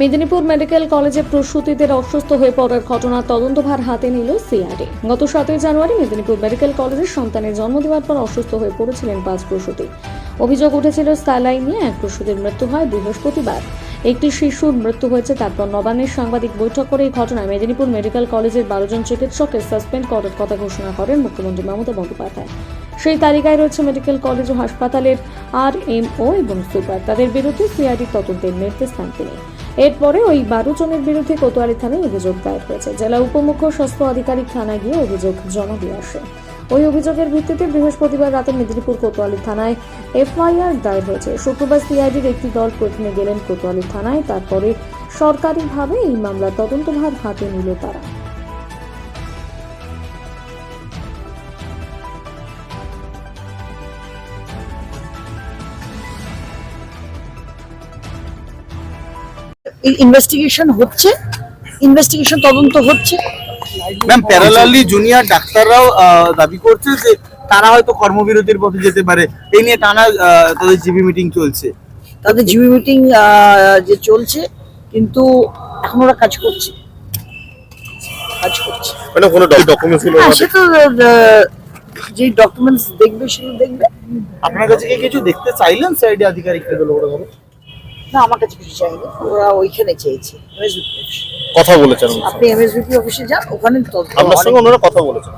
Medinipur medical কলেজে প্রসূতিদের অসুস্থ হয়ে পড়ার ঘটনার তদন্তভার হাতে নিল সিআরডি গত সাতই জানুয়ারি মেদিনীপুর মেডিকেল কলেজের সন্তানের জন্ম দেওয়ার পর অসুস্থ হয়ে পড়েছিলেন পাঁচ প্রসূতি। অভিযোগ উঠেছিল, স্যালাইন নিয়ে এক প্রসূতির মৃত্যু হয় বৃহস্পতিবার। একটি শিশুর মৃত্যু হয়েছে, তারপর নবান্নের সাংবাদিক বৈঠক করে এই ঘটনায় মেদিনীপুর মেডিকেল কলেজের বারো জন চিকিৎসককে সাসপেন্ড করার কথা ঘোষণা করেন মুখ্যমন্ত্রী মমতা বন্দ্যোপাধ্যায়। সেই তালিকায় রয়েছে মেডিকেল কলেজ ও হাসপাতালের আর এম ও এবং সুপার। তাদের বিরুদ্ধে সিআইডি তদন্তের নির্দেশ দেন তিনি। এরপরে ওই বারো জনের বিরুদ্ধে কোতোয়ালি থানায় অভিযোগ দায়ের হয়েছে। জেলা উপমুখ্য স্বাস্থ্য আধিকারিক থানায় গিয়ে অভিযোগ জমা দিয়ে আসে। ওই অভিযোগের ভিত্তিতে বৃহস্পতিবার রাতে মেদিনীপুর কোতোয়ালি থানায় এফআইআর দায়ের হয়েছে। শুক্রবার সিআইডির একটি দল প্রথমে গেলেন কোতোয়ালি থানায়, তারপরে সরকারিভাবে এই মামলার তদন্তভার হাতে নিল তারা। ইনভেস্টিগেশন হচ্ছে? ইনভেস্টিগেশন তদন্ত হচ্ছে? ম্যাম প্যারালালি জুনিয়র ডাক্তাররাও দাবি করছে যে তারা হয়তো কর্মবিরতির পথে যেতে পারে। এই নিয়ে টানা আহ, তাদের জিবি মিটিং চলছে। তাদের জিবি মিটিং যে চলছে কিন্তু এখন ওরা কাজ করছে। কাজ করছে। মানে কোনো ডকুমেন্টসগুলো আহ, যে ডকুমেন্টস দেখবে সেগুলো দেখবে। আপনার কাছে কি কিছু দেখতে চাইলেন? সাইডে ওরা বলো? না আমার কাছে কিছু চাইনি। ওরা ওইখানে চেয়েছে। MSVP অফিসে। কথা বলেছেন। আপনি এমএসবিপি অফিসে যান ওখানে আপনার সঙ্গে ওনারা কথা বলেছেন।